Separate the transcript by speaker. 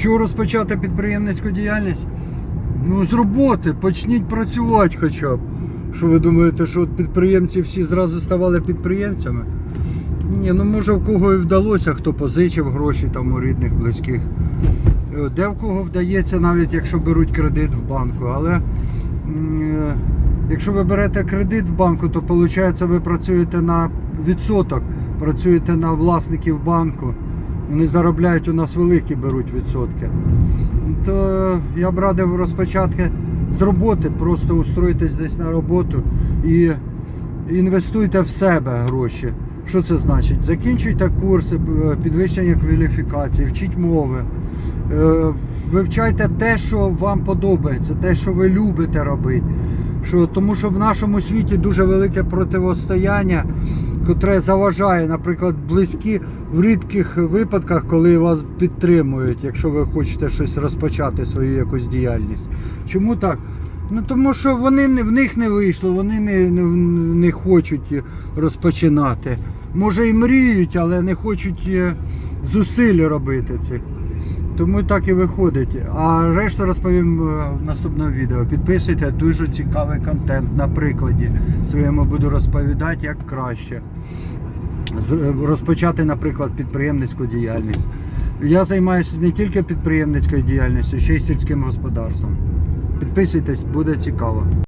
Speaker 1: Що розпочати підприємницьку діяльність? Ну, з роботи, почніть працювати хоча б. Що ви думаєте, що от підприємці всі зразу ставали підприємцями? Ні, ну може в кого і вдалося, хто позичив гроші там у рідних, близьких. Е, Де в кого вдається, навіть якщо беруть кредит в банку. Але е, якщо ви берете кредит в банку, то виходить, ви працюєте на відсоток, працюєте на власників банку. Вони заробляють у нас великі беруть відсотки. То я б радив розпочати з роботи, просто устроїтесь десь на роботу і інвестуйте в себе гроші. Що це значить? Закінчуйте курси, підвищення кваліфікації, вчіть мови, е, вивчайте те, що вам подобається, те, що ви любите робити. Що, тому що в нашому світі дуже велике противостояння, котре заважає, наприклад, близькі в рідких випадках, коли вас підтримують, якщо ви хочете щось розпочати, свою якусь діяльність. Чому так? Ну тому що вони в них не вийшло, вони не, не, не хочуть розпочинати. Може і мріють, але не хочуть е, зусиль робити цих. Тому так і виходить. А решту розповім е, в наступному відео. Підписуйте дуже цікавий контент на прикладі. Своєму буду розповідати, як краще. Розпочати, наприклад, підприємницьку діяльність. Я займаюся не тільки підприємницькою діяльністю, ще й сільським господарством. Підписуйтесь, буде цікаво.